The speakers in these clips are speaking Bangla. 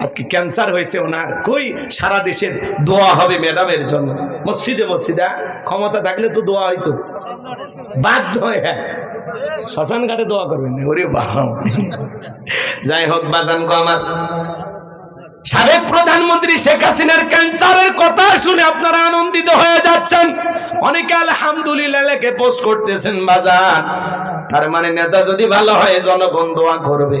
আজকে ক্যান্সার হয়েছে ওনার। কই? সারা দেশের দোয়া হবে ম্যাডামের জন্য। মসজিদে মসজিদে? ক্ষমতা থাকলে তো দোয়া হইতো। বাধ্য হয়ে। হ্যাঁ শ্মশান ঘাটে দোয়া করবেন না। ওরে বাবা। যাই হোক, বাজান গো আমার। সাবেক প্রধানমন্ত্রী শেখ হাসিনার ক্যান্সারের কথা শুনে আপনারা আনন্দিত হয়ে যাচ্ছেন। অনেকে আলহামদুলিল্লাহ পোস্ট করতেছেন বাজার তার মানে নেতা যদি ভালো হয়, জনগণ দোয়া করবে।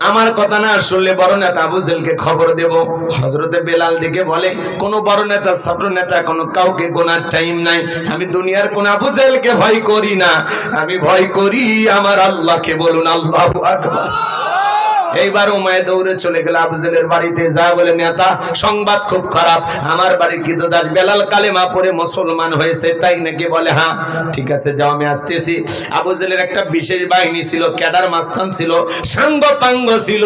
আমার কথা না শুনলে বড় নেতা আবু জেলকে খবর দেব। হজরতে বেলাল দিকে বলে, কোন বড় নেতা, ছোট নেতা, কোনো কাউকে গোনার টাইম নাই। আমি দুনিয়ার কোন আবু জেলকে ভয় করি না। আমি ভয় করি আমার আল্লাহকে বলুন, আল্লাহ আকবার। এইবার উমায় দৌড়ে চলে গেল আবুজেলের বাড়িতে যা বলে নেতা সংবাদ খুব খারাপ। আমার বাড়ির গীতদাস বেলাল কালেমা পরে মুসলমান হয়েছে, তাই নাকি বলে হ্যাঁ ঠিক আছে, যাও, আমি আসতেছি। আবুজেলের একটা বিশেষ বাহিনী ছিল ক্যাডার মাস্তান ছিল সাঙ্গ পাঙ্গ ছিল,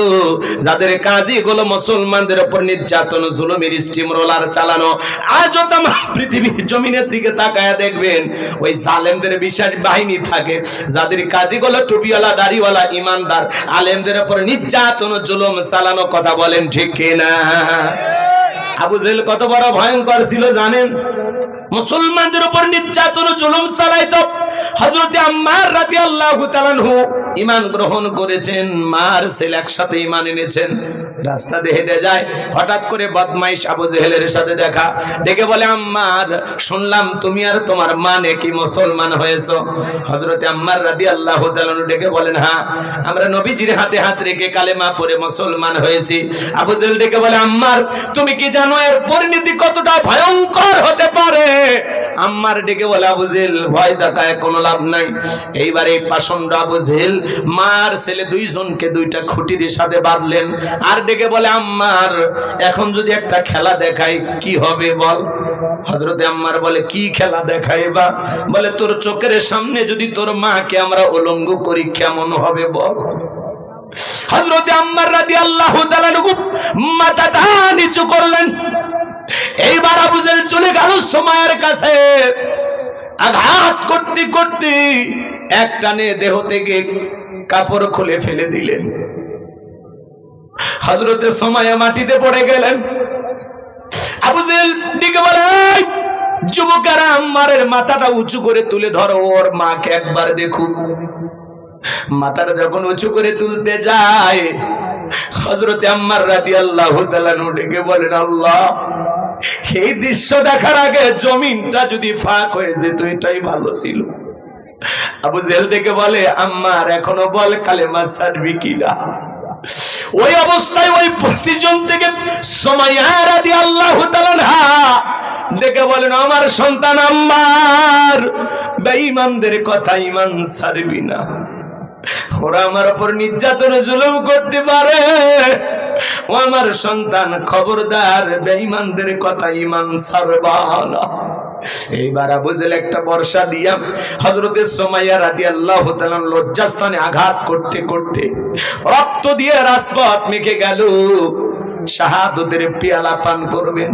যাদের কাজই গুলো মুসলমানদের উপর নির্যাতন, জুলুমের স্টিম রোলার চালানো। আজও তাম পৃথিবীর জমিনের দিকে তাকায়া দেখবেন, ওই জালেমদের বিশেষ বাহিনী থাকে, যাদের কাজী গুলো টুপিওয়ালা, দাড়িওয়ালা, ইমানদার, আলেমদের উপর নির্যাতন জুলুম, চালানো কথা বলেন ঠিক কিনা? আবু জেল কত বড় ভয়ঙ্কর ছিল জানেন? মুসলমানদের উপর নির্যাতন, জুলুম চালাইতো। হযরতে আম্মার রাদিয়াল্লাহু আল্লাহ ইমান গ্রহণ করেছেন, মার ছেলে একসাথে ইমান এনেছেন। রাস্তা দিয়ে হেঁটে যায়, হঠাৎ করে বদমাইশ আবু জেহেলের সাথে দেখা। ডেকে বলে, আম্মার, শুনলাম তুমি আর তোমার মা নাকি মুসলমান হয়েছো। হযরতে আম্মার রাদিয়াল্লাহু তাআলা ডেকে বলেন হ্যাঁ আমরা নবীজির হাতে হাত রেখে কালেমা পড়ে মুসলমান হয়েছি। আবু জেহেল ডেকে বলে, আম্মার, তুমি কি জানো এর পরিণতি কতটা ভয়ঙ্কর হতে পারে? আম্মার ডেকে বলে, আবু জেহেল, ভয় দেখায়, কোনো লাভ নাই। এইবার এই পাষণ্ড আবু জেহেল, মার ছেলে দুইজনকে দুইটা খুঁটির সাথে বাঁধলেন। আর ডেকে বলে, আম্মার, এখন যদি একটা খেলা দেখাই, কি হবে বল? হজরতে আম্মার বলে, কি খেলা দেখাই বা বলে, তোর চোখের সামনে যদি তোর মাকে আমরা উলঙ্গ করি, কেমন হবে বল? হজরতে আম্মার রাদি আল্লাহ মাথাটা নিচু করলেন। এইবার আবুজেল চলে গেল সময়ের কাছে। আঘাত করতে করতে এক টানে দেহ থেকে কাপড় খুলে ফেলে দিলেন। হজরতে সময় মাটিতে পড়ে গেলেন। দিকে বলে যুবকেরা আম্মারের মাথাটা উঁচু করে তুলে ধরো, ওর মাকে একবার দেখুন মাথাটা যখন উঁচু করে তুলতে যায় হজরতে আম্মার রাদি আল্লাহ ডেকে বলেন, আল্লাহ, এই দৃশ্য দেখার আগে জমিনটা যদি ফাঁক হয়ে যেত, এটাই ভালো ছিল। আবু জেল ডেকে বলে, আম্মার, এখনও বল কালেমা সারবি কিনা? ওই অবস্থায় ওই পজিশন থেকে সময় রাদি আল্লাহ ডেকে বলেন, আমার সন্তান আম্মার, বেঈমানদের কথা ইমান সারবি না। ওরা আমার উপর নির্যাতন জুলুম করতে পারে। ও আমার সন্তান খবরদার, বেঈমানদের কথা ইমান সারবা না। এইবার বুঝলে একটা বর্ষা দিয়া হজরতের সোমাইয়া রাদি আল্লাহ লজ্জাস্থানে আঘাত করতে করতে রক্ত দিয়ে রাজপথ মেখে গেল। শাহাদতের পেয়ালা পান করবেন।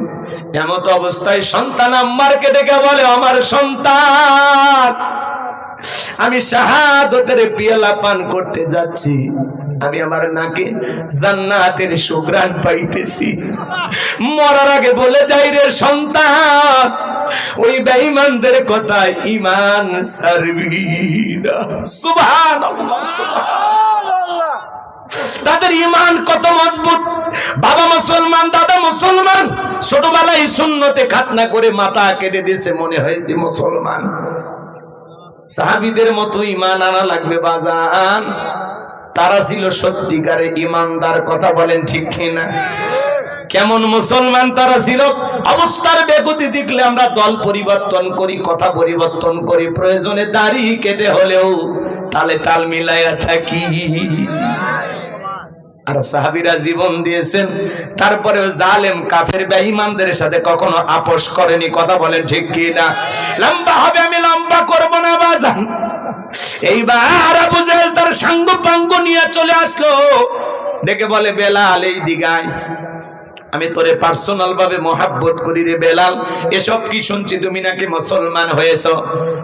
এমত অবস্থায় সন্তান আম্মারকে ডেকে বলে, আমার সন্তান, আমি শাহাদতের পিয়ালা পান করতে যাচ্ছি। আমি আমার নাকে জান্নাতের সুগ্রাণ পাইতেছি। মরার আগে বলে যাই রে সন্তান, ওই বেঈমানদের কথা ইমান সারবি না। সুবহানাল্লাহ সুবহানাল্লাহ। তাদের ইমান কত মজবুত। বাবা মুসলমান, দাদা মুসলমান, ছোটবেলায় শূন্যতে খাতনা করে মাথা কেটে দিয়েছে, মনে হয়েছে মুসলমান। সাহাবিদের মতো ইমান আনা লাগবে বাজান। তারা ছিল সত্যিকারে ইমানদার, কথা বলেন ঠিক কিনা? কেমন মুসলমান তারা ছিল? অবস্থার বেগতি দেখলে আমরা দল পরিবর্তন করি, কথা পরিবর্তন করি, প্রয়োজনে দাড়ি কেটে হলেও তালে তাল মিলাইয়া থাকি। আর সাহাবিরা জীবন দিয়েছেন তারপরে জালেম, কাফের, বেঈমানদের সাথে কখনো আপোষ করেনি, কথা বলেন ঠিক কি না লম্বা হবে, আমি লম্বা করব না, বাজান। এইবার আবু জেহেল তার সাঙ্গ পাঙ্গ নিয়ে চলে আসলো। দেখে বলে বেলাল এই দিগায় আমি তোরে পার্সোনাল ভাবে মহাব্বত করি রে বেলাল। এসব কি শুনছি তুমি নাকি মুসলমান হয়েছ?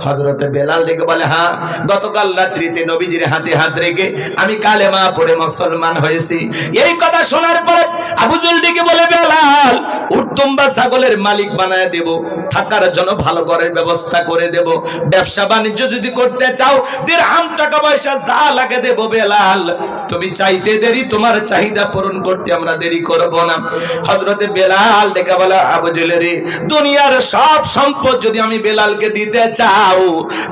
হজরতে বেলাল ডেকে বলে হ্যাঁ গতকাল রাত্রিতে নবীজির হাতে হাত রেখে আমি কালেমা পড়ে মুসলমান হয়েছি। এই কথা শোনার পরে আবুজুল ডেকে বলে, বেলাল, উত্তম বা ছাগলের মালিক বানায় দেব। থাকার জন্য ভালো ঘরের ব্যবস্থা করে দেব। ব্যবসা বাণিজ্য যদি করতে চাও, দেড় আম টাকা পয়সা যা লাগে দেব বেলাল। তুমি চাইতে দেরি, তোমার চাহিদা পূরণ করতে আমরা দেরি করব না। হজরতে বেলাল দেখা বলা, আবু রে দুনিয়ার সব সম্পদ যদি আমি বেলালকে দিতে চাও,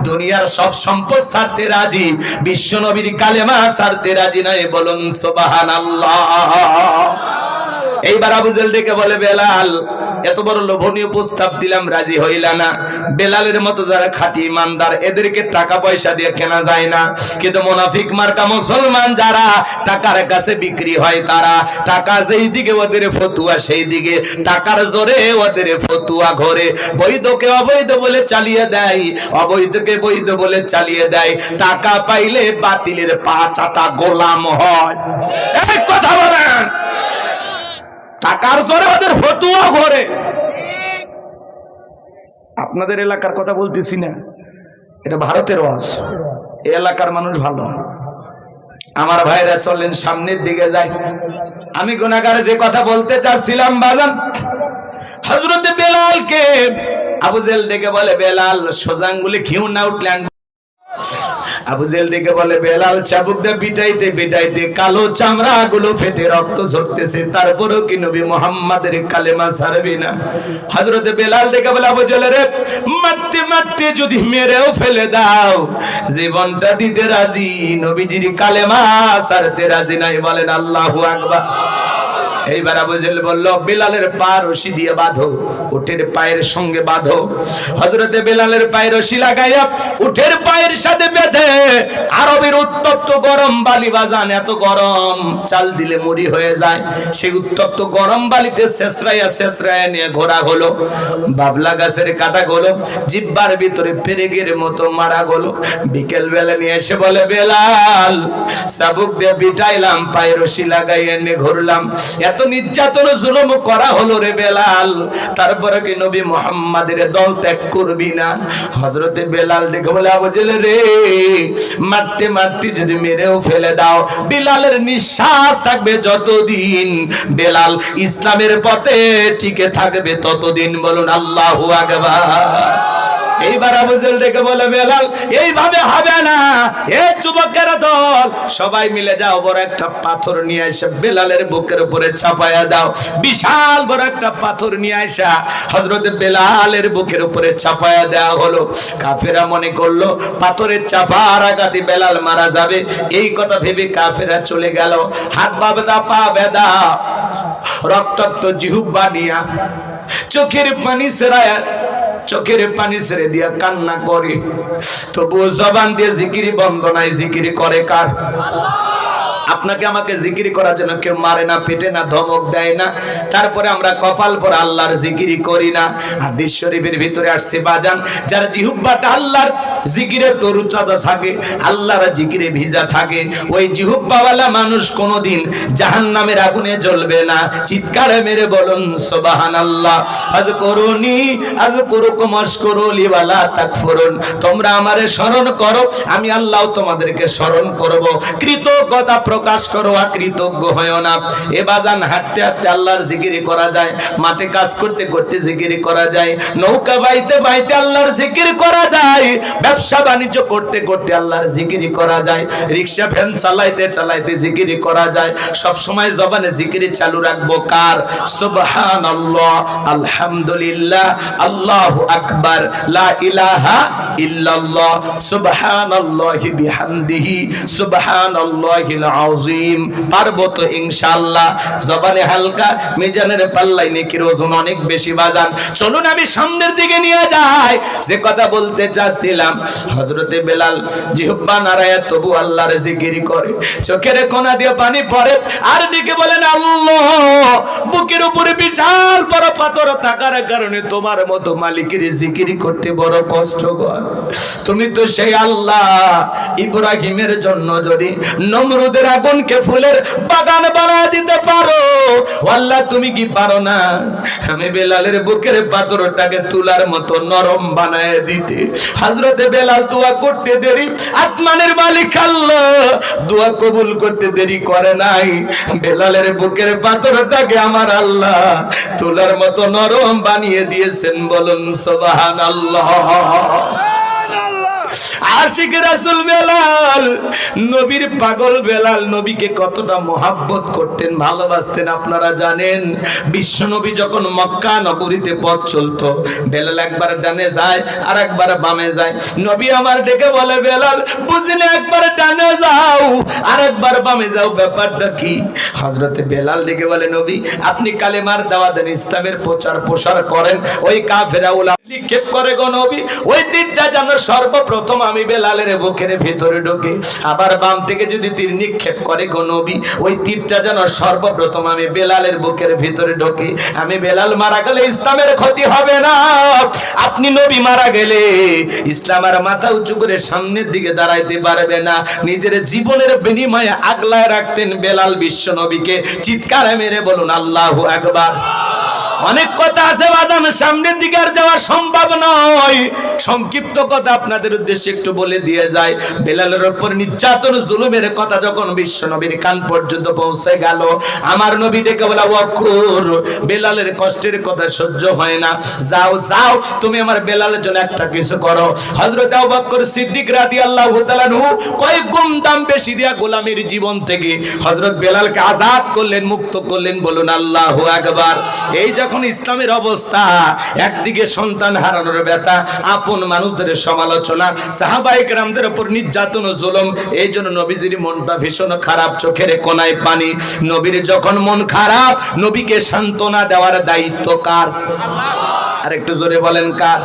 দুনিয়ার সব সম্পদ ছাড়তে রাজি বিশ্ব নবীর কালেমা ছাড়তে রাজি নয়, বলুন সোবাহান এইবার আবু জেল ডেকে বলে, বেলাল, এত বড় লোভনীয় প্রস্তাব দিলাম, রাজি হইলা না। বেলালের মতো যারা খাঁটি ইমানদার, এদেরকে টাকা পয়সা দিয়ে কেনা যায় না। কিন্তু মোনাফিক মার্কা মুসলমান, যারা টাকার কাছে বিক্রি হয় তারা। টাকা যেই দিকে ওদের ফতুয়া, সেই দিকে। টাকার জোরে ওদের ফতুয়া ঘরে। বৈধকে অবৈধ বলে চালিয়ে দেয়, অবৈধকে বৈধ বলে চালিয়ে দেয়। টাকা পাইলে বাতিলের পা চাটা গোলাম হয়। কথা বলেন। টাকার জোরে ওদের ফতুয়া ঘরে। আপনাদের এলাকার কথা বলতেছি না এটা ভারতের ওয়াজ। এলাকার মানুষ ভালো। আমার ভাইরা চললেন সামনের দিকে যাই। আমি গুণাগারে যে কথা বলতে চাচ্ছিলাম বাজান। হজরতে বেলালকে আবু জেল ডেকে বলে বেলাল সোজাঙ্গুলি ঘিউ না উঠলে আবু জেল ডেকে বলে, বেলাল চাবুক দিয়ে পিটাইতে পিটাইতে কালো চামড়া গুলো ফেটে রক্ত ঝরতেছে, তারপরেও কি নবী মোহাম্মদের কালেমা ছাড়বি না? হজরতে বেলাল ডেকে বলে, আবু জেল রে, মারতে মারতে যদি মেরেও ফেলে দাও, জীবনটা দিতে রাজি, নবীজির কালেমা ছাড়তে রাজি নাই, বলেন আল্লাহু আকবার। এইবার আবু বলল, বেলালের পা রশি দিয়ে বাঁধো পায়ের সঙ্গে বাঁধো। হজরতে রশি লাগাইয়া পায়ের সাথে বেঁধে আরবের উত্তপ্ত গরম বালি বাজান, এত গরম চাল দিলে মুড়ি হয়ে যায়। সেই উত্তপ্ত গরম বালিতে শেষরাইয়া শেষরাইয়া নিয়ে ঘোরা হলো। বাবলা গাছের কাটা গলো, জিব্বার ভিতরে পেরেগের মতো মারা গলো। বিকেল বেলা নিয়ে এসে বলে, বেলাল, সাবুক দিয়ে বিটাইলাম, পায়ে রশি লাগাইয়া নিয়ে ঘুরলাম। এত নির্যাতন জুলুম করা হলো রে বেলাল। তারপরে কি নবী মোহাম্মদের দল ত্যাগ করবি না? হজরতে বেলাল দেখে বলে আবজেলে রে, মারতে মারতে যদি মেরেও ফেলে দাও, বেলালের নিঃশ্বাস থাকবে যতদিন। বেলাল ইসলামের পথে টিকে থাকবে ততদিন। বলুন, আল্লাহু আকবার। এইবার আবুজেল ডেকে বলে, বেলাল, এইভাবে হবে না। এ যুবকেরা দল। সবাই মিলে যাও, বড় একটা পাথর নিয়ে এসে বেলালের বুকের উপরে চাপায়া দাও। বিশাল বড় একটা পাথর নিয়ে আসা হজরত বেলালের বুকের উপরে চাপায়া দেওয়া হলো। কাফেরা মনে করল, পাথরের চাপার আঘাতে বেলাল মারা যাবে। এই কথা ভেবে কাফেরা চলে গেল। হাত বাবেদা পা বেদা রক্তাক্ত জিহুব্বা নিয়া চোখের পানি সেরায় চোখের পানি ছেড়ে দিয়া কান্না করে। তবুও জবান দিয়ে জিকিরি বন্ধ নাই, জিকিরি করে কার? আপনাকে আমাকে জিকিরি করার জন্য কেউ মারে না, পেটে না, ধমক দেয় না। তারপরে আমরা কপাল পর আল্লাহর জিকিরি করি না। হাদিস শরীফের ভিতরে আসছে, বাজান, যার জিহুব্বাটা আল্লাহর জিকিরে তরুচাদা থাকে, আল্লাহর জিকিরে ভিজা থাকে। ওই জিহুব্বাওয়ালা মানুষ কোনোদিন জাহান্নামের আগুনে জ্বলবে না। চিৎকারে মেরে বলুন সোবাহান আল্লাহ আজ করুনি, আজ করু কমাস করো লিওয়ালা তাকফুরুন। তোমরা আমারে স্মরণ করো, আমি আল্লাহ তোমাদেরকে স্মরণ করব। কৃতজ্ঞতা প্রকাশ করো, আকৃতজ্ঞ হয় না। এ বাজান হাঁটতে হাঁটতে আল্লাহর জিকিরি করা যায়, মাঠে কাজ করতে করতে জিকিরি করা যায়, নৌকা বাইতে বাইতে আল্লাহর জিকিরি করা যায়, ব্যবসা বাণিজ্য করতে করতে আল্লাহর জিকিরি করা যায়, রিক্সা, ভ্যান চালাইতে চালাইতে জিকিরি করা যায়। সব সময় জবানে জিকিরি চালু রাখব কার? সুবহানাল্লাহ, আলহামদুলিল্লাহ, আল্লাহু আকবার, লা ইলাহা ইল্লাল্লাহ, সুবহানাল্লাহি বিহামদিহি, সুবহানাল্লাহিল আযীম, পারব তো ইনশাআল্লাহ। জবানে হালকা, মিজানের পাল্লাই নেকির ওজন অনেক বেশি বাজান। চলুন আমি সামনের দিকে নিয়ে যাই। যে কথা বলতে চাচ্ছিলাম, হযরতে বেলাল, জিহ্বা নারায়, তবু আল্লাহর জিকির করে। চোখের কোনা দিয়ে পানি পড়ে, আর দিকে বলেন, আল্লাহ, বুকের উপরে বিশাল বড় পাথর থাকার কারণে তোমার মতো মালিকের জিকির করতে বড় কষ্ট কষ্টকর। তুমি তো সেই আল্লাহ, ইব্রাহিমের জন্য যদি নমরুদের আগুনকে ফুলের বাগান বানায় দিতে পারো। আল্লাহ তুমি কি পারো না? আমি বেলালের বুকের পাথরটাকে তুলার মতো নরম বানায় দিতে। হযরতে বেলাল দোয়া করতে দেরি, আসমানের মালিক আল্লাহ দোয়া কবুল করতে দেরি করে নাই। বেলালের বুকের পাথরটাকে আমার আল্লাহ তুলার মতো নরম বানিয়ে দিয়েছেন বলুন, সুবহানাল্লাহ। আশিক রাসুল বেলাল, নবীর পাগল বেলাল নবীকে কতটা মোহাব্বত করতেন, ভালোবাসতেন আপনারা জানেন? বিশ্ব নবী যখন মক্কা নগরীতে পথ চলতো, বেলাল একবার ডানে যায় আর একবার বামে যায়। নবী আমার ডেকে বলে, বেলাল বুঝলে একবার ডানে যাও আর একবার বামে যাও, ব্যাপারটা কি? হজরতে বেলাল ডেকে বলে, নবী, আপনি কালেমার দাওয়া দেন, ইসলামের প্রচার প্রসার করেন, ওই কাফেরা নিক্ষেপ করে গো নবী। ওই তীরটা যেন সর্বপ্রথম, আমি বেলালের বুকের ভেতরে ঢোকে। আবার বাম থেকে যদি তীর নিক্ষেপ করে গো নবী, ওই তীরটা যেন সর্বপ্রথম আমি বেলালের বুকের ভেতরে ঢোকে। আমি বেলাল মারা গেলে ইসলামের ক্ষতি হবে না। আপনি নবী মারা গেলে ইসলাম আর মাথা উঁচু করে সামনের দিকে দাঁড়াইতে পারবে না। নিজের জীবনের বিনিময়ে আগলায় রাখতেন বেলাল বিশ্ব নবীকে। চিৎকারে মেরে বলুন, আল্লাহু আকবার। অনেক কথা আছে বাজান, সামনের দিকে আর যাওয়া সম্ভব নয়। সংক্ষিপ্ত কথা আপনাদের উদ্দেশ্যে একটু বলে দিয়ে যায়। বেলালের উপর নির্যাতন, জুলুমের কথা যখন বিশ্ব নবীর কান পর্যন্ত পৌঁছে গেল, আমার নবী দেখে বলা, ওয়াকুর, বেলালের কষ্টের কথা সহ্য হয় না। যাও যাও, তুমি আমার বেলালের জন্য একটা কিছু করো। হযরত আবু সিদ্দিক রাদিয়াল্লাহু তাআলা নু কয়েক গুণ দাম বেশি দিয়া গোলামের জীবন থেকে হযরত বেলালকে আজাদ করলেন, মুক্ত করলেন, বলুন আল্লাহু আকবার। এই যখন ইসলামের অবস্থা, একদিকে সন্তান হারানোর ব্যথা, আপন মানুষদের সমালোচনা সাহাবাহিক রামদের ওপর নির্যাতন ও জুলম, এই জন্য নবীজির মনটা ভীষণ খারাপ, চোখের কোনায় পানি। নবীর যখন মন খারাপ, নবীকে সান্ত্বনা দেওয়ার দায়িত্ব কার? আর একটু জোরে বলেন কার?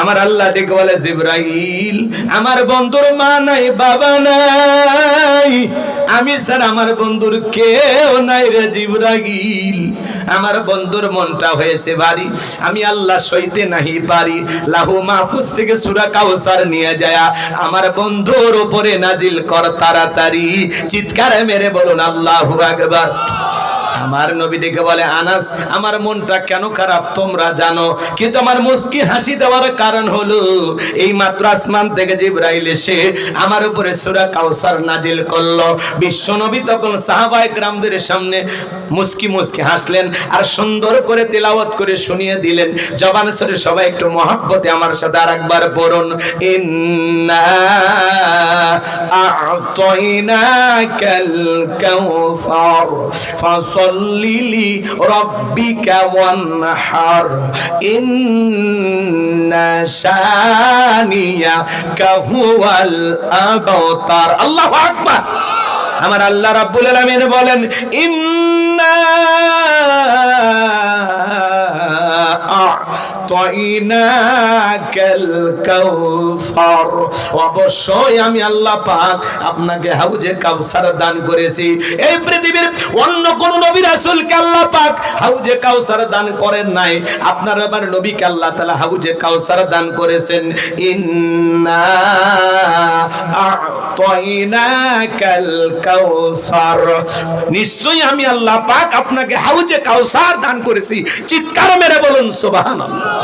আমার আল্লাহ ডেকে বলে, জিব্রাইল, আমার বন্ধুর মা নাই, বাবা নাই। আমি স্যার আমার বন্ধুর কেউ নাই রে জিব্রাইল। আমার বন্ধুর মনটা হয়েছে ভারী, আমি আল্লাহ সইতে নাহি পারি। লাহু মাহফুজ থেকে সূরা কাউসার নিয়ে যায়, আমার বন্ধুর উপরে নাজিল কর তাড়াতাড়ি। চিৎকারে মেরে বলুন, আল্লাহু আকবার। আমার নবী ডেকে বলে, আনাস, আমার মনটা কেন খারাপ? তোমরা জানো। কিন্তু আমার মুস্কি হাসি দেওয়ার কারণ হলো, এই মাত্র আসমান থেকে জিব্রাইল এসে আমার উপরে সূরা কাউসার নাজিল করল। বিশ্ব নবী তখন সাহাবায়ে গ্রামদের সামনে মুস্কি মুস্কি হাসলেন আর সুন্দর করে তেলাওয়াত করে শুনিয়ে দিলেন। জবান সরে সবাই একটু মহাব্বতে আমার সাথে আরেকবার পড়ুন। ইন্না আ'তাইনাকাল কাউসার ফাসাল্লি লিরাব্বিকা ওয়ানহার। ইন্না শানিয়া কাহুয়াল আবতার। আল্লাহ আকবার। আমার আল্লাহ রাব্বুল আলামিন বলেন, ইন্না অবশ্যই আমি আল্লাহ পাক আপনাকে হাউজে কাউসার দান করেছি। এই পৃথিবীর অন্য কোন নবী রাসূলকে আল্লাহ পাক হাউজে কাউসার দান করেন নাই। আপনার আমার নবীকে আল্লাহ তাআলা হাউজে কাউসার দান করেছেন। ইন্না আ'তাইনাকাল কাউসার নিশ্চয়ই আমি আল্লাহ পাক আপনাকে হাউজে কাউসার দান করেছি। চিৎকার মেরে বলুন, সুবহানাল্লাহ।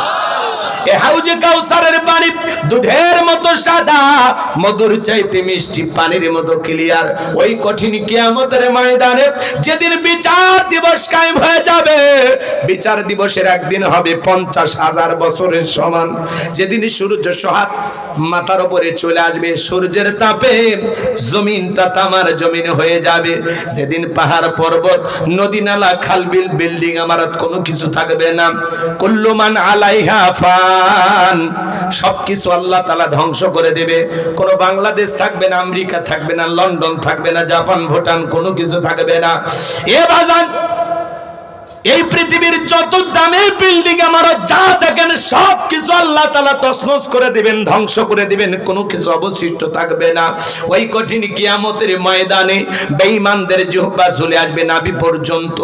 বিচার দিবসের একদিন হবে পঞ্চাশ হাজার বছরের সমান। যেদিন সূর্য মাথার উপরে চলে আসবে, সূর্যের তাপে জমিনটা তামার জমিন হয়ে যাবে। সেদিন পাহাড় পর্বত, নদী, নালা খালবিল বিল্ডিং আমার কোনো কিছু থাকবে না। কুল্লুমান সবকিছু আল্লাহ তালা ধ্বংস করে দেবে। কোনো বাংলাদেশ থাকবে না, আমেরিকা থাকবে না, লন্ডন থাকবে না, জাপান, ভুটান, কোনো কিছু থাকবে না। এ বাজান, এই পৃথিবীর যত বিল্ডিং আমার যা দেখেন সব কিছু আল্লাহ তালা তসমস করে দিবেন, ধ্বংস করে দিবেন, কোনো কিছু অবশিষ্ট থাকবে না। ওই কঠিন কিয়ামতের ময়দানে বেঈমানদের জিহ্বা চলে আসবে নাবি পর্যন্ত।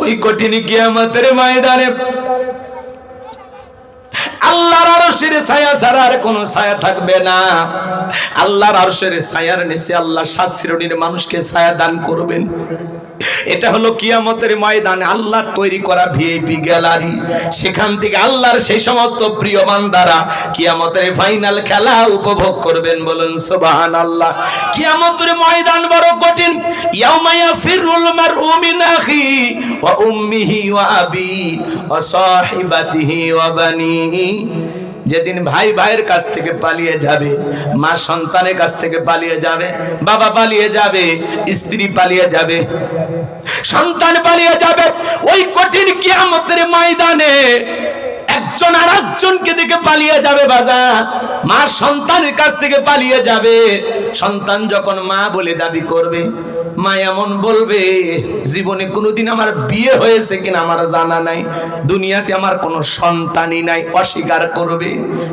ওই কঠিন কিয়ামতের ময়দানে আল্লাহর আরশের ছায়া ছাড়া আর কোনো ছায়া থাকবে না। আল্লাহর আরশের ছায়ার নিচে আল্লাহ সাত শ্রেণির মানুষকে ছায়া দান করবেন। এটা হলো কিয়ামতের ময়দানে আল্লাহ তৈরি করা ভিআইপি গ্যালারি। সেখান থেকে আল্লাহর সেই সমস্ত প্রিয় বান্দারা কিয়ামতের ফাইনাল খেলা উপভোগ করবেন বলুন সুবহান আল্লাহ কিয়ামতের ময়দান বড় কঠিন। ইয়াউমা ইয়াফিরুল মারউ মিন আখি ওয়া উম্মিহি ওয়া আবি ওয়া সাহিবাতিহি ওয়া বানিহি। যেদিন ভাই ভাইয়ের কাছ থেকে পালিয়ে যাবে, মা সন্তানের কাছ থেকে পালিয়ে যাবে, বাবা পালিয়ে যাবে, স্ত্রী পালিয়ে যাবে, সন্তান পালিয়ে যাবে, ওই কঠিন কিয়ামতের ময়দানে একজন আর একজনকে দিকে পালিয়ে যাবে বাজার। মা সন্তানের কাছ থেকে পালিয়ে যাবে। সন্তান যখন মা বলে দাবি করবে, মা এমন বলবে, জীবনে কোনোদিন আমার বিয়ে হয়েছে কিনা আমার জানা নাই। দুনিয়াতে আমার কোনো সন্তানই নাই। অস্বীকার করবে।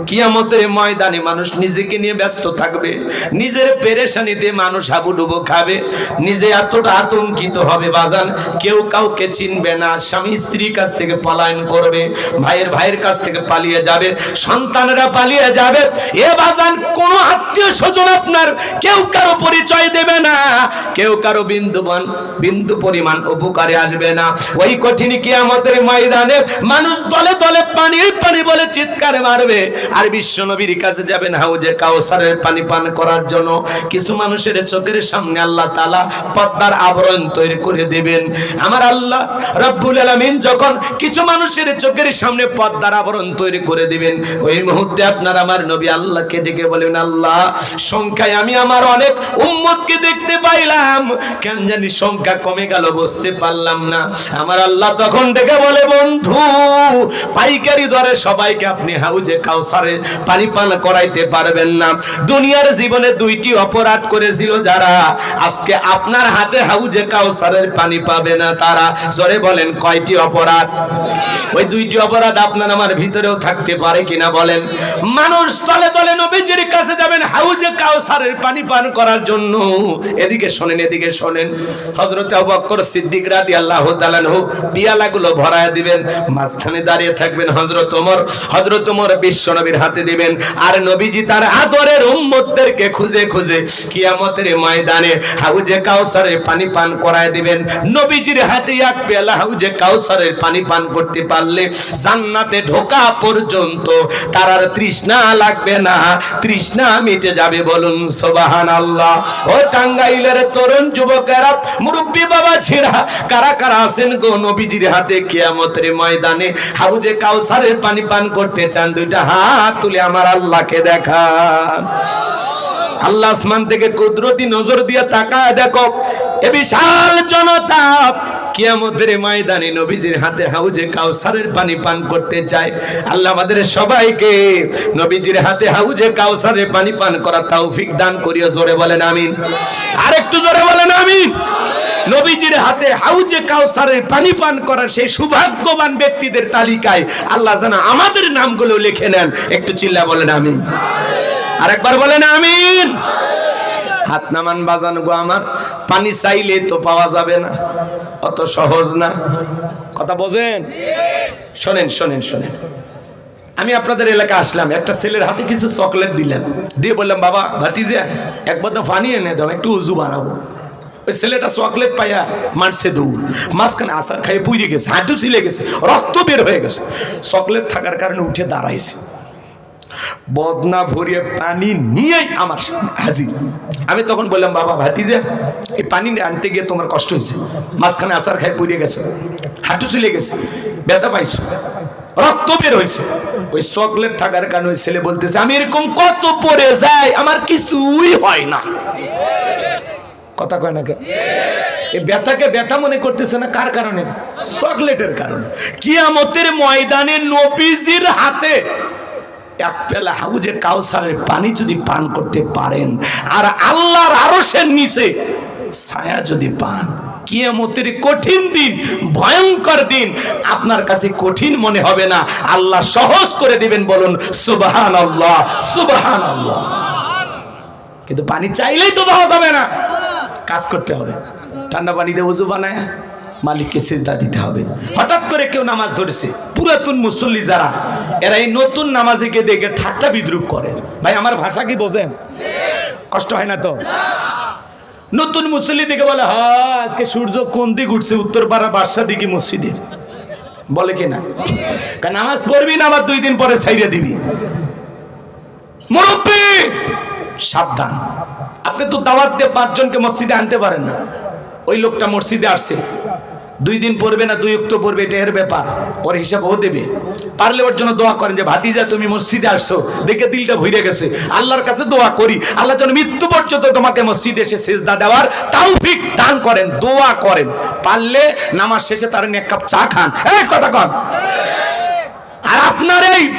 কিয়ামতের ময়দানে মানুষ নিজেকে নিয়ে ব্যস্ত থাকবে। নিজের পেরেশানিতে মানুষ হাবুডুবু খাবে। নিজে এতটা আতঙ্কিত হবে বাজান, কেউ কাউকে চিনবে না। স্বামী স্ত্রীর কাছ থেকে পলায়ন করবে। ভাইয়ের ভাইয়ের কাছ থেকে পালিয়ে যাবে, সন্তানেরা পালিয়ে যাবে। এ বাজান, কোনো আত্মীয় স্বজন আপনার কেউ কারও পরিচয় দেবে না। কেউ কারও বিন্দুবান, বিন্দু পরিমাণ উপকারে আসবে না। ওই কঠিন কিয়ামতের ময়দানে মানুষ দলে দলে পানি পানি বলে চিৎকার মারবে। আর বিশ্ব নবীর কাছে যাবেন হাউজে কাউসারের পানি পান করার জন্য। কিছু মানুষের চোখের সামনে আল্লাহ তালা পদ্মার আবরণ তৈরি করে দেবেন। আমার আল্লাহ রব্বুল আলামিন যখন কিছু মানুষের চোখের সামনে পদ্মার আবরণ তৈরি করে দিবেন। ওই মুহূর্তে আপনার আমার নবী আল্লাহকে ডেকে বলেন, আল্লাহ, সংখ্যায় আমি আমার অনেক উম্মতকে দেখতে পাইলাম। কেন জানি সংখ্যা কমে গেল, বুঝতে পারলাম না। আমার আল্লাহ তখন ডেকে বলে, বন্ধু, পাইকারি দরে সবাইকে আপনি হাউজে কাউসারে পানি পান করাইতে পারবেন না। দুনিয়ার জীবনে দুইটি অপরাধ করেছিল যারা, আজকে আপনার হাতে হাউজে কাউসারের পানি পাবে না তারা। জোরে বলেন, কয়টি অপরাধ? ওই দুইটি অপরাধ আপনার আমার ভিতরেও থাকতে পারে কিনা বলেন? মানুষ তলে তলে নবীজির কাছে যাবেন হাউজে কাউসারের পানি পান করার জন্য। এদিকে শোনেন এদিকে শোনেন। হযরত আবু বকর সিদ্দিক রাদিয়াল্লাহু তাআলা আনহু পিয়ালাগুলো ভরায় দিবেন, মাঝখানে দাঁড়িয়ে থাকবেন হযরত ওমর। হযরত ওমর বিশ্ব নবীর হাতে দিবেন, আর নবীজি তার আদরের উম্মতদেরকে খুঁজে খুঁজে কিয়ামতের ময়দানে হাউজে কাউসারে পানি পান করায় দিবেন। নবীজির হাতে এক পেয়ালা হাউজে কাউসারের পানি পান করতে পারলে জান্নাতে ঢোকা পর্যন্ত তার আর তৃষ্ণা লাগবে না। তৃষ্ণা মিটে যাবে বলুন সুবহানাল্লাহ। ও টাঙ্গাইলের তরুণ যুবকেরা, মুরব্বী বাবা ছিরা কারা কারা আছেন গো নবীজির হাতে কিয়ামতের ময়দানে? হাউজে কাউসারের পানি পান করতে চান, দুইটা হাত তুলে আমার আল্লাহকে দেখা আল্লাহ আসমান থেকে কুদরতি নজর দিয়ে তাকায় দেখো এ বিশাল জনতা কিয়ামতের ময়দানে নবীজির হাতে হাউজে কাউসারের পানি পান করতে চায়। আল্লাহ আমাদের সবাইকে নবীজির হাতে হাউজে কাউসারের পানি পান করা তৌফিক দান করিও, জোরে বলেন আমিন। আরেকটু জোরে বলেন আমিন। নবীজির হাতে হাউজে কাউসারের পানি পান করার সেই সৌভাগ্যবান ব্যক্তিদের তালিকায় আল্লাহ জানা আমাদের নামগুলো লিখে নেন। একটু চিল্লা বলেন আমিন। আরেকবার বলেন আমিন। হাত নামান বাজান গো আমার। পানি চাইলে তো পাওয়া যাবে না। অত সহজ না। কথা বোঝেন? শোনেন শোনেন শোনেন। আমি আপনাদের এলাকা আসলাম, একটা ছেলের হাতে কিছু চকলেট দিলাম। দিয়ে বললাম, বাবা, ভাতিজা, এক বোতল পানি এনে দাও, একটু উজু বানাবো। ওই ছেলেটা চকলেট পাইয়া মারছে দৌড়। মাঝখানে আসার খাইয়ে পুড়ে গেছে, হাঁটু ছিলে গেছে, রক্ত বের হয়ে গেছে। চকলেট থাকার কারণে উঠে দাঁড়াইছে। বদনা ভরিয়ে পানি নিয়েই আমার সামনে হাজির। আমি তখন বললাম, বাবা, ভাতিজা, এই পানি আনতে গিয়ে তোমার কষ্ট হয়েছে। মাঝখানে আসার খায় পুড়িয়ে গেছে, হাঁটু ছিলে গেছে, ব্যথা পাইছো, রক্ত বের হয়েছে। ওই চকলেট থাকার কারণে ওই ছেলে বলতেছে, আমি এরকম কত পড়ে যাই, আমার কিছুই হয় না। কথা কয় না কে এই ব্যথাকে ব্যথা মনে করতেছে না কার কারণে? চকলেটের কারণে। কিয়ামতের ময়দানে নবীজির হাতে এক পেলা হাউজে কাউসারের পানি যদি পান করতে পারেন, আর আল্লাহর আরসের নিচে ছায়া যদি পান, কিয়ামতের কঠিন দিন, ভয়ঙ্কর দিন, আপনার কাছে কঠিন মনে হবে না। আল্লাহ সহজ করে দিবেন বলুন সুবহান আল্লাহ সুবহান আল্লাহ কিন্তু পানি চাইলেই তো পাওয়া যাবে না। কাজ করতে হবে। ঠান্ডা পানিতে উজু বানায়। মালিককে সেজদা দিতে হবে। হঠাৎ করে কেউ নামাজ ধরেছে। পুরাতন মুসল্লি যারা, এরা এই নতুন নামাজিকে দেখে ঠাট্টা বিদ্রুপ করে। ভাই, আমার ভাষা কি বোঝেন? কষ্ট হয় না তো? নতুন মুসল্লি দেখে বলে, হা, আজকে সূর্য কোন দিক উঠছে? উত্তর পাড়া বাদশা দিকে মসজিদে। বলে কি না? নামাজ পড়বি না, আবার দুই দিন পরে সাইরে দিবি। মুরব্বী, সাবধান। আপনি তো দাওয়াত দিয়ে পাঁচজনকে মসজিদে আনতে পারেন না। ওই লোকটা মসজিদে আসছে। দুই দিন পড়বে না, দুই উক্ত পড়বে, এটা এর ব্যাপার। ওর হিসাব ও দেবে। পারলে ওর জন্য দোয়া করেন যে, ভাতিজা, তুমি মসজিদে আসছো। দেখে দিলটা ভইরে গেছে। আল্লাহর কাছে দোয়া করি। আল্লাহ যেন মৃত্যু পর্যন্ত তোমাকে মসজিদে এসে সেজদা দেওয়ার তাওফিক দান করেন, দোয়া করেন। পারলে নামাজ শেষে তার এক কাপ চা খান। এই কথা কন। আর আপনার এই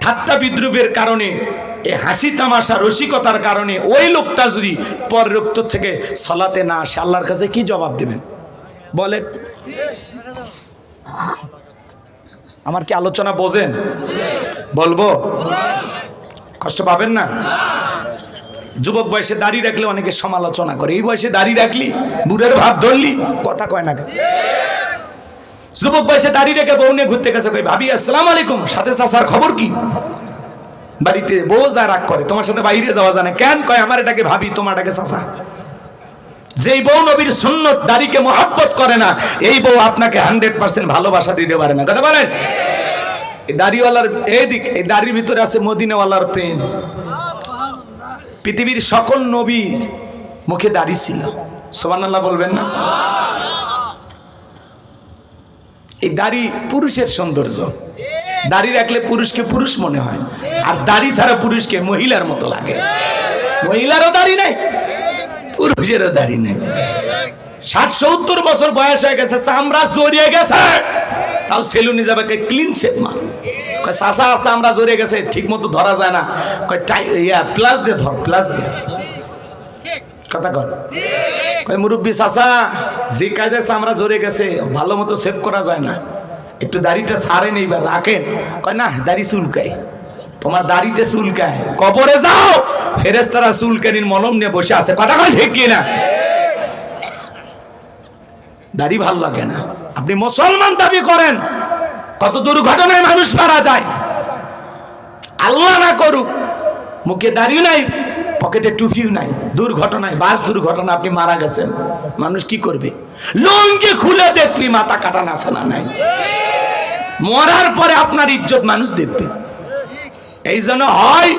ঠাট্টা বিদ্রুপের কারণে, এই হাসি তামাশা রসিকতার কারণে ওই লোকটা যদি পর রক্ত থেকে সলাতে না আসে, আল্লাহর কাছে কি জবাব দেবেন? বলেন আমার কি আলোচনা বোঝেন? বলব? কষ্ট পাবেন না? যুবক বয়সে দাড়ি রাখলে অনেকে সমালোচনা করে। এই বয়সে দাড়ি রাখলি, বুড়ের ভাব ধরলি, কথা কয় না? যুবক বয়সে দাঁড়িয়ে রেখে বউ নিয়ে ঘুরতে গেছে কই ভাবি, আসসালাম আলাইকুম, সাথে চাচার খবর কি? বাড়িতে বউ যা রাগ করে, তোমার সাথে বাইরে যাওয়া জানে কেন? কয়, আমার এটাকে ভাবি, তোমার এটাকে চাচা। যেই বউ নবীর সুন্নত দাড়িকে মহাব্বত করে না, এই বউ আপনাকে হান্ড্রেড পার্সেন্ট ভালোবাসা দিতে পারে না। কথা বলেন? এই দাড়িওয়ালার এই দিক এই দাড়ির ভিতরে আছে মদিনাওয়ালার প্রেম। পৃথিবীর সকল নবীর মুখে দাড়ি ছিল। সোমান আল্লাহ বলবেন না? এই দাড়ি পুরুষের সৌন্দর্য। দাড়ি রাখলে পুরুষকে পুরুষ মনে হয়, আর দাড়ি ছাড়া পুরুষকে মহিলার মতো লাগে। মহিলারও দাড়ি নেই। পুরুষেরও দাড়ি নেই। ষাট বছর বয়স হয়ে গেছে, চামড়া জড়িয়ে গেছে। তাও সেলুনে যাবে ক্লিন সেট মা চাষা চামড়া জড়িয়ে গেছে ঠিক মতো ধরা যায় না। ইয়া প্লাস দিয়ে ধর প্লাস দিয়ে। কথা কর। মুরব্বী চাষা যে কায়দায় চামড়া জড়ে গেছে ভালো মতো সেভ করা যায় না। একটু দাড়িটা ছাড়েন এইবার রাখেন। কয় না, দাড়ি চুলকায়। তোমার দাড়িতে চুলকায়। কবরে যাও! ফেরেস্তারা চুলকানির মলম নিয়ে বসে আছে। কথা কয় ঠিক না দাড়ি ভালো লাগে না। আপনি মুসলমান দাবি করেন, কত দুর্ঘটনায় মানুষ মারা যায়। আল্লাহ না করুক, মুখে দাঁড়িয়ে নাই, পকেটে টুফিও নাই। দুর্ঘটনায়, বাস দুর্ঘটনা আপনি মারা গেছেন। মানুষ কি করবে? লুঙ্গি খুলে দেখবি, মাথা আছে না নাই? মরার পরে আপনার ইজ্জত মানুষ দেখবে। এই জন্য হয়